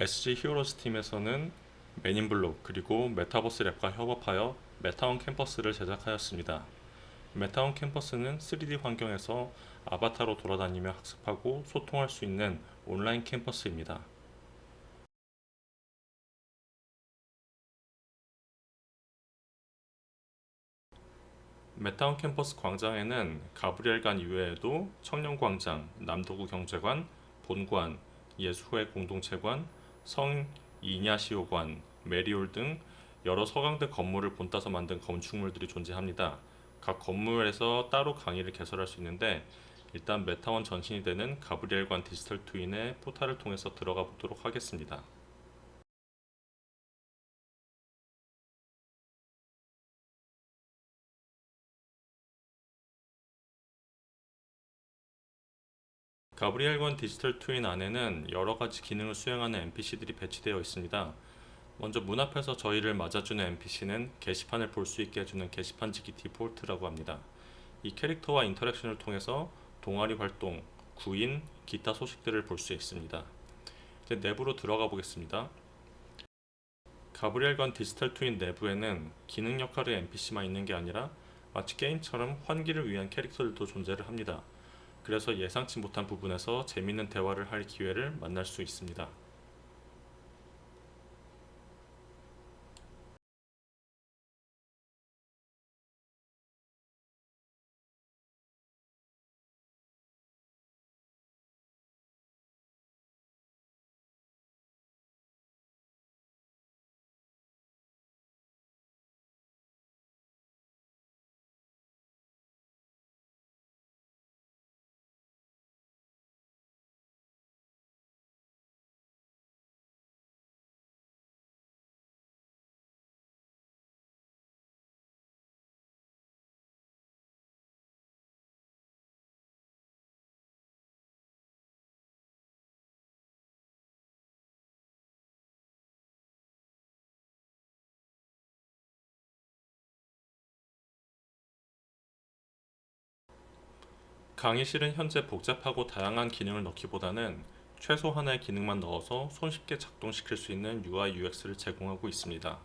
SG 히어로즈 팀에서는 맨인블록 그리고 메타버스 랩과 협업하여 메타원 캠퍼스를 제작하였습니다. 메타원 캠퍼스는 3D 환경에서 아바타로 돌아다니며 학습하고 소통할 수 있는 온라인 캠퍼스입니다. 메타원 캠퍼스 광장에는 가브리엘관 이외에도 청년광장, 남도구 경제관, 본관, 예수회 공동체관, 성 이냐시오관, 메리올 등 여러 서강대 건물을 본따서 만든 건축물들이 존재합니다. 각 건물에서 따로 강의를 개설할 수 있는데 일단 메타원 전신이 되는 가브리엘관 디지털 트윈의 포탈을 통해서 들어가 보도록 하겠습니다. 가브리엘관 디지털 트윈 안에는 여러 가지 기능을 수행하는 NPC들이 배치되어 있습니다. 먼저 문 앞에서 저희를 맞아주는 NPC는 게시판을 볼 수 있게 해주는 게시판지기 디폴트라고 합니다. 이 캐릭터와 인터랙션을 통해서 동아리 활동, 구인, 기타 소식들을 볼 수 있습니다. 이제 내부로 들어가 보겠습니다. 가브리엘관 디지털 트윈 내부에는 기능 역할의 NPC만 있는 게 아니라 마치 게임처럼 환기를 위한 캐릭터들도 존재를 합니다. 그래서 예상치 못한 부분에서 재밌는 대화를 할 기회를 만날 수 있습니다. 강의실은 현재 복잡하고 다양한 기능을 넣기보다는 최소 하나의 기능만 넣어서 손쉽게 작동시킬 수 있는 UI UX를 제공하고 있습니다.